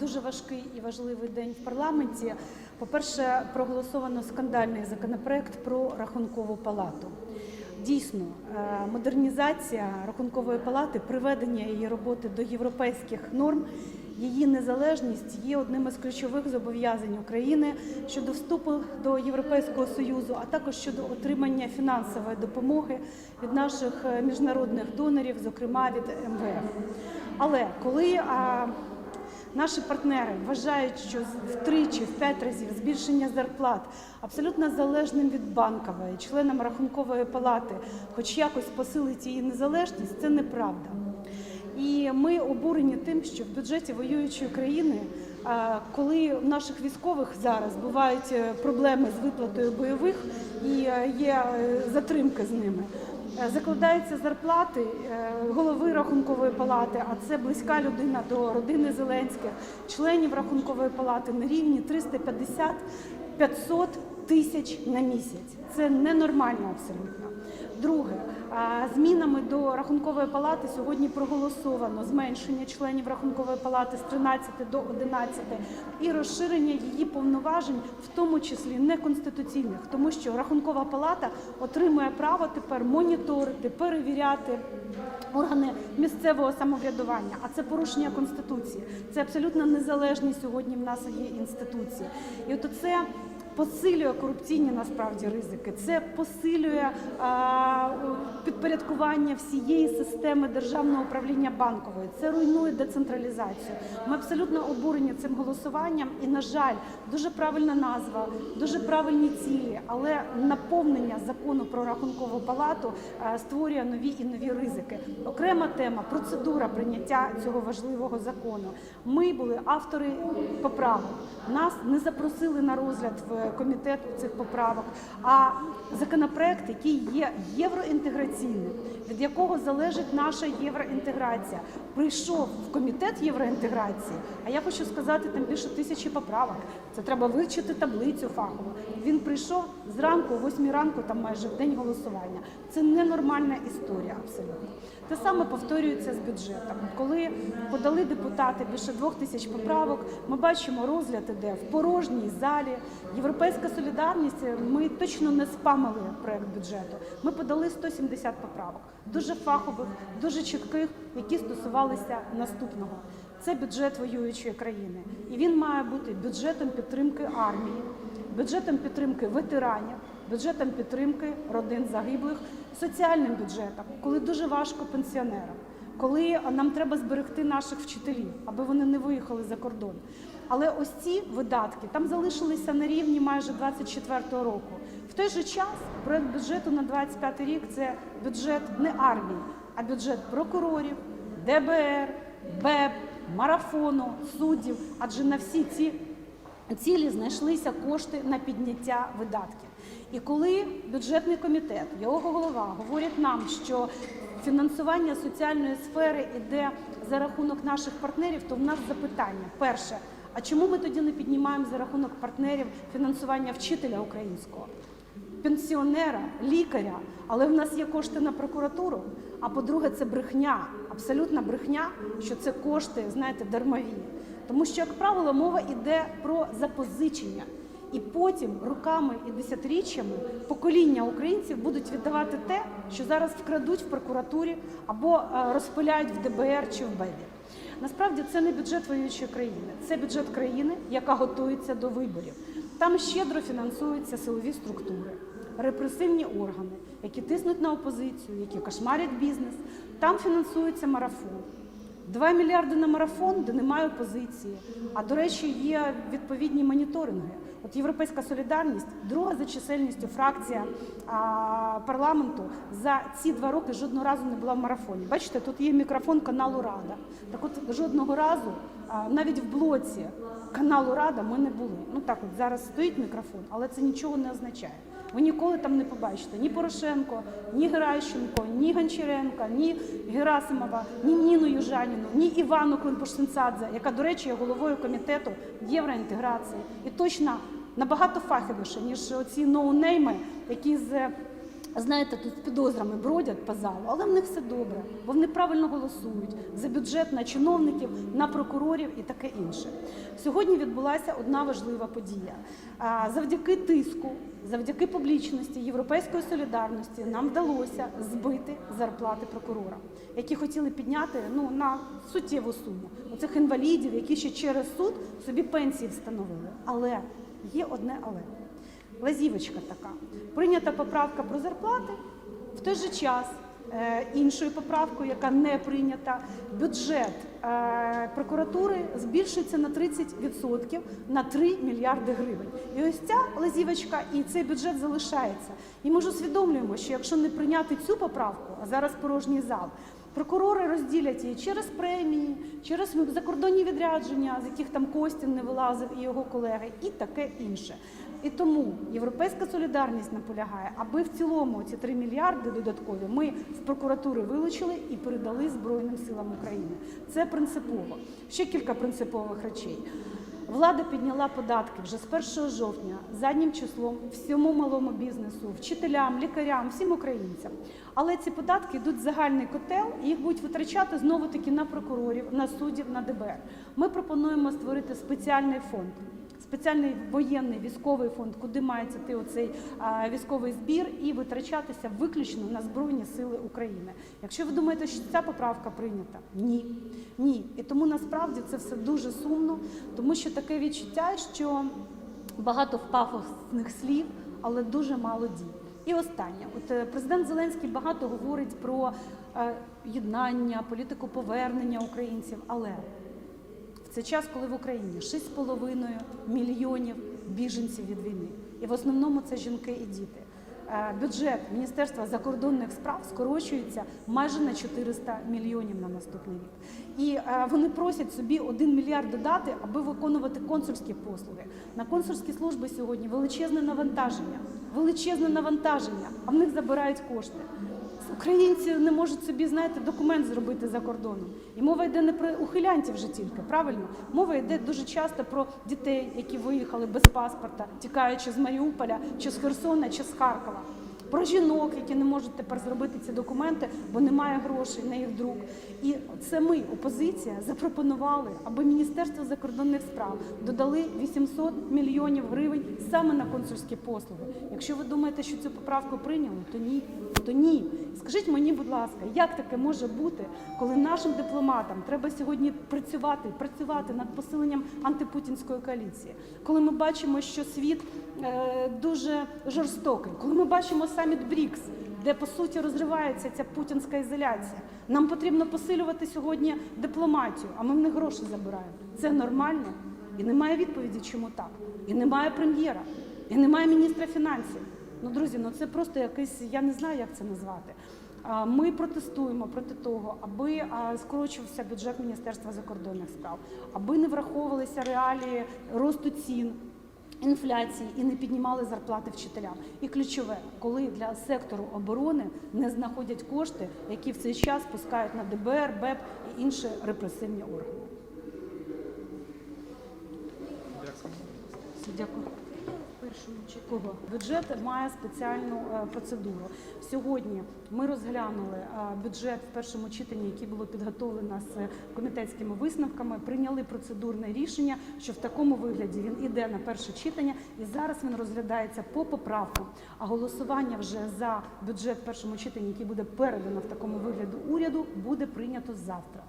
дуже важкий і важливий день в парламенті. По-перше, проголосовано скандальний законопроект про рахункову палату. Дійсно, е, модернізація рахункової палати, приведення її роботи до європейських норм, її незалежність є одним із ключових зобов'язань України щодо вступу до Європейського союзу, а також щодо отримання фінансової допомоги від наших е, міжнародних донорів, зокрема від МВФ. Але коли Наші партнери вважають, що втричі, в п'ять разів збільшення зарплат абсолютно залежним від банкової, членам рахункової палати, хоч якось посилить її незалежність, це неправда. І ми обурені тим, що в бюджеті воюючої країни, коли у наших військових зараз бувають е, проблеми з виплатою бойових і е, є е, затримки з ними. Е, Закладаються зарплати е, голови рахункової палати, а це близька людина до родини Зеленських, членів рахункової палати на рівні 350-500 тисяч на місяць. Це ненормально абсолютно. Друге, змінами до рахункової палати сьогодні проголосовано зменшення членів рахункової палати з 13 до 11 і розширення її повноважень, в тому числі неконституційних, тому що рахункова палата отримує право тепер моніторити, перевіряти органи місцевого самоврядування. А це порушення конституції. Це абсолютно незалежні сьогодні в нас є інституції. І от це посилює корупційні насправді ризики. Це посилює а, підпорядкування всієї системи державного управління банкової. Це руйнує децентралізацію. Ми абсолютно обурені цим голосуванням. І, на жаль, дуже правильна назва, дуже правильні цілі, але наповнення закону про рахункову палату а, створює нові і нові ризики. Окрема тема процедура прийняття цього важливого закону. Ми були автори поправок. Нас не запросили на розгляд в комітет цих поправок. А законопроект, який є євроінтеграційним, від якого залежить наша євроінтеграція, прийшов в комітет євроінтеграції. А я хочу сказати, там більше тисячі поправок. Це треба вивчити таблицю фахову. Він прийшов зранку, о 8 ранку, там майже в день голосування. Це ненормальна історія абсолютно. Те саме повторюється з бюджетом. Коли подали депутати більше двох тисяч поправок, ми бачимо розгляд іде в порожній залі. Європейська солідарність. Ми точно не спамили проект бюджету. Ми подали 170 поправок, дуже фахових, дуже чітких, які стосувалися наступного. Це бюджет воюючої країни, і він має бути бюджетом підтримки армії, бюджетом підтримки ветеранів, бюджетом підтримки родин загиблих, соціальним бюджетом, коли дуже важко пенсіонерам, коли нам треба зберегти наших вчителів, аби вони не виїхали за кордон. Але ось ці видатки там залишилися на рівні майже 24-го року. В той же час проект бюджету на 25 рік це бюджет не армії, а бюджет прокурорів, ДБР, БЕП, марафону, суддів. Адже на всі ці цілі знайшлися кошти на підняття видатків. І коли бюджетний комітет, його голова говорять нам, що фінансування соціальної сфери йде за рахунок наших партнерів, то в нас запитання: перше, а чому ми тоді не піднімаємо за рахунок партнерів фінансування вчителя українського? пенсіонера, лікаря, але в нас є кошти на прокуратуру. А по-друге, це брехня, абсолютна брехня, що це кошти, знаєте, дармові. Тому що, як правило, мова йде про запозичення. І потім роками і десятиріччями покоління українців будуть віддавати те, що зараз вкрадуть в прокуратурі або е, розпиляють в ДБР чи в БЕБі. Насправді це не бюджет воюючої країни, це бюджет країни, яка готується до виборів. Там щедро фінансуються силові структури, репресивні органи, які тиснуть на опозицію, які кошмарять бізнес. Там фінансується марафон. 2 мільярди на марафон, де немає опозиції. А до речі, є відповідні моніторинги. От Європейська солідарність, друга за чисельністю фракція а, парламенту за ці два роки жодного разу не була в марафоні. Бачите, тут є мікрофон каналу Рада. Так от жодного разу, а, навіть в блоці каналу Рада ми не були. Ну так от зараз стоїть мікрофон, але це нічого не означає. Ви ніколи там не побачите ні Порошенко, ні Геращенко, ні Гончаренка, ні Герасимова, ні Ніну Южаніну, ні Івану Климпуш-Сенцадзе, яка, до речі, є головою комітету євроінтеграції. І точно набагато фаховіше, ніж оці ноунейми, які з знаєте, тут з підозрами бродять по залу, але в них все добре, бо вони правильно голосують за бюджет на чиновників, на прокурорів і таке інше. Сьогодні відбулася одна важлива подія. Завдяки тиску, завдяки публічності, європейської солідарності нам вдалося збити зарплати прокурора, які хотіли підняти ну на суттєву суму. Оцих інвалідів, які ще через суд собі пенсії встановили. Але є одне але. Лазівочка така. Прийнята поправка про зарплати. В той же час е, іншою поправкою, яка не прийнята, бюджет е, прокуратури збільшується на 30% на 3 мільярди гривень. І ось ця лазівочка і цей бюджет залишається. І ми ж усвідомлюємо, що якщо не прийняти цю поправку, а зараз порожній зал, Прокурори розділять її через премії, через закордонні відрядження, з яких там Костін не вилазив і його колеги, і таке інше. І тому Європейська солідарність наполягає, аби в цілому ці 3 мільярди додаткові ми з прокуратури вилучили і передали Збройним силам України. Це принципово. Ще кілька принципових речей. Влада підняла податки вже з 1 жовтня заднім числом всьому малому бізнесу, вчителям, лікарям, всім українцям. Але ці податки йдуть в загальний котел, і їх будуть витрачати знову таки на прокурорів, на суддів, на ДБР. Ми пропонуємо створити спеціальний фонд. Спеціальний воєнний військовий фонд, куди має йти оцей військовий збір і витрачатися виключно на збройні сили України. Якщо ви думаєте, що ця поправка прийнята, ні, ні. І тому насправді це все дуже сумно, тому що таке відчуття, що багато пафосних слів, але дуже мало дій. І останнє, от е, президент Зеленський багато говорить про е, єднання, політику повернення українців, але в цей час, коли в Україні 6,5 мільйонів біженців від війни, і в основному це жінки і діти. Е, Бюджет Міністерства закордонних справ скорочується майже на 400 мільйонів на наступний рік. І е, вони просять собі 1 мільярд додати, аби виконувати консульські послуги. На консульські служби сьогодні величезне навантаження, величезне навантаження, а в них забирають кошти. Українці не можуть собі, знаєте, документ зробити за кордоном. І мова йде не про ухилянтів вже тільки, правильно? Мова йде дуже часто про дітей, які виїхали без паспорта, тікаючи з Маріуполя, чи з Херсона, чи з Харкова. Про жінок, які не можуть тепер зробити ці документи, бо немає грошей на їх друк. І це ми, опозиція, запропонували, аби Міністерство закордонних справ додали 800 мільйонів гривень саме на консульські послуги. Якщо ви думаєте, що цю поправку прийняли, то ні. То ні. Скажіть мені, будь ласка, як таке може бути, коли нашим дипломатам треба сьогодні працювати, працювати над посиленням антипутінської коаліції, коли ми бачимо, що світ дуже жорстокий, коли ми бачимо саміт БРІКС, де по суті розривається ця путінська ізоляція. Нам потрібно посилювати сьогодні дипломатію, а ми в них гроші забираємо. Це нормально? І немає відповіді, чому так. І немає прем'єра, і немає міністра фінансів. Ну, друзі, ну це просто якийсь, я не знаю, як це назвати. Ми протестуємо проти того, аби скорочувався бюджет Міністерства закордонних справ, аби не враховувалися реалії росту цін. Інфляції і не піднімали зарплати вчителям. І ключове, коли для сектору оборони не знаходять кошти, які в цей час пускають на ДБР, БЕП і інші репресивні органи. Дякую. Чи кого бюджет має спеціальну е, процедуру. Сьогодні ми розглянули е, бюджет в першому читанні, який було підготовлено з комітетськими висновками. Прийняли процедурне рішення, що в такому вигляді він іде на перше читання, і зараз він розглядається по поправкам. А голосування вже за бюджет в першому читанні, який буде передано в такому вигляду уряду, буде прийнято завтра.